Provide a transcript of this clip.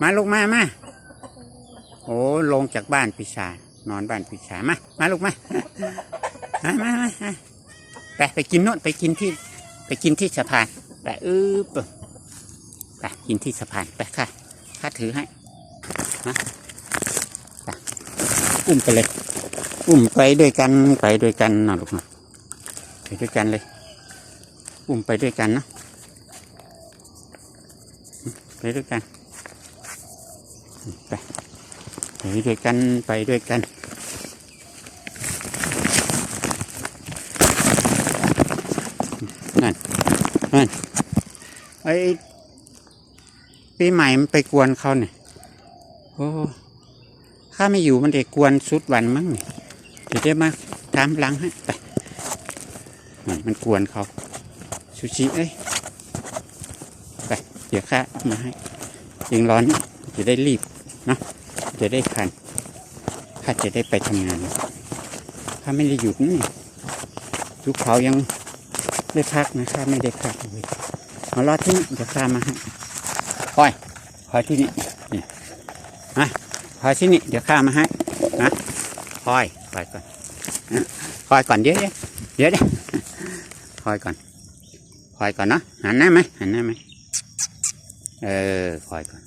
มาลูกมามาโอ้ลงจากบ้านพิชาจนอนบ้านพิชาจมา มาลูกมามามามาไปไปกินโน่นไปกินที่ ไปกินที่สะพานไปเออไปกินที่สะพานไปค่ะข้าถือให้มาไปอุ้มไปเลย อุ้มไปด้วยกันไปด้วยกันนะลูกนะไปด้วยกันเลย อุ้มไปด้วยกันนะไปด้วยกัน ไปไปด้วยกันไปด้วยกันนั่นนั่นไอ้ปีใหม่มันไปกวนเขาเนี่ยโอ้ข้าไม่อยู่มันเด็กกวนสุดวันมั้งเนี่ยเดี๋ยวได้มาตามหลังให้ไปนั่นมันกวนเขาซูชิเอ้ยไปเดี๋ยวข้ามาให้ยิงร้อนจะได้รีบ นะจะได้ทันข้าจะได้ไปทำงานข้าไม่ได้หยุดนี่ทุกเขายังได้พักนะข้าไม่ได้พักเลยมารอดที่นี่เดี๋ยวข้ามาให้คอยคอยที่นี่นี่มาคอยที่นี่เดี๋ยวข้ามาให้นะคอยคอยก่อนนะคอยก่อนเดี๋ยวเดี๋ยวเดี๋ยวเดี๋ยวคอยก่อนคอยก่อนเนาะหันหน้าไหมหันหน้าไหมเออคอยก่อน